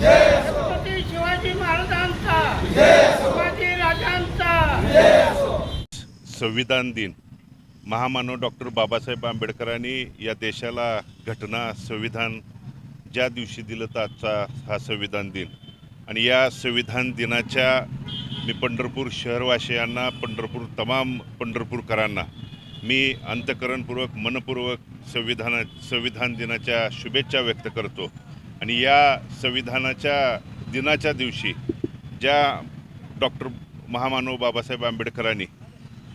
छत्रपती शिवाजी महाराजांचा. संविधान दिन. महामानव डॉक्टर बाबासाहेब आंबेडकरांनी या देशाला घटना संविधान ज्या दिवशी दिलं तर आजचा हा संविधान दिन. आणि या संविधान दिनाच्या मी पंढरपूर शहरवासियांना पंढरपूर तमाम पंढरपूरकरांना मी अंतकरणपूर्वक मनपूर्वक संविधाना संविधान दिनाच्या शुभेच्छा व्यक्त करतो. आणि या संविधानाच्या दिनाच्या दिवशी ज्या डॉक्टर महामानव बाबासाहेब आंबेडकरांनी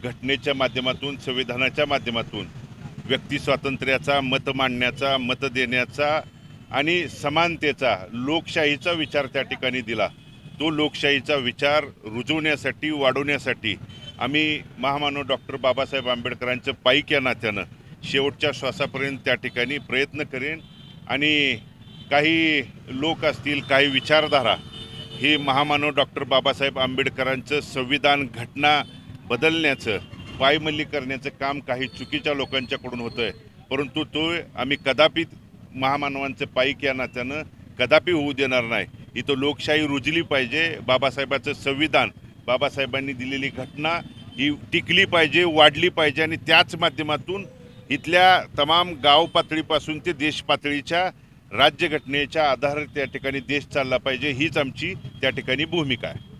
घटनेच्या माध्यमातून संविधानाच्या माध्यमातून व्यक्ती स्वातंत्र्याचा मत मांडण्याचा मत देण्याचा आणि समानतेचा लोकशाहीचा विचार त्या ठिकाणी दिला. तो लोकशाहीचा विचार रुजवण्यासाठी वाढवण्यासाठी आम्ही महामानव डॉक्टर बाबासाहेब आंबेडकरांचं पाईक या नात्यानं शेवटच्या श्वासापर्यंत त्या ठिकाणी प्रयत्न करेन. आणि काही लोक असतील काही विचारधारा ही महामानव डॉक्टर बाबासाहेब आंबेडकरांचं संविधान घटना बदलण्याचं पायमल्ली करण्याचं काम काही चुकीच्या लोकांच्याकडून होतं आहे परंतु तो आम्ही कदापि महामानवांचं पाईक या नात्यानं कदापि होऊ देणार नाही. इथं लोकशाही रुजली पाहिजे. बाबासाहेबाचं संविधान बाबासाहेबांनी दिलेली घटना ही टिकली पाहिजे वाढली पाहिजे आणि त्याच माध्यमातून इथल्या तमाम गाव पातळीपासून ते देश पातळीच्या राज्यघटनेच्या आधारे त्या ठिकाणी देश चालला पाहिजे हीच आमची त्या ठिकाणी भूमिका आहे.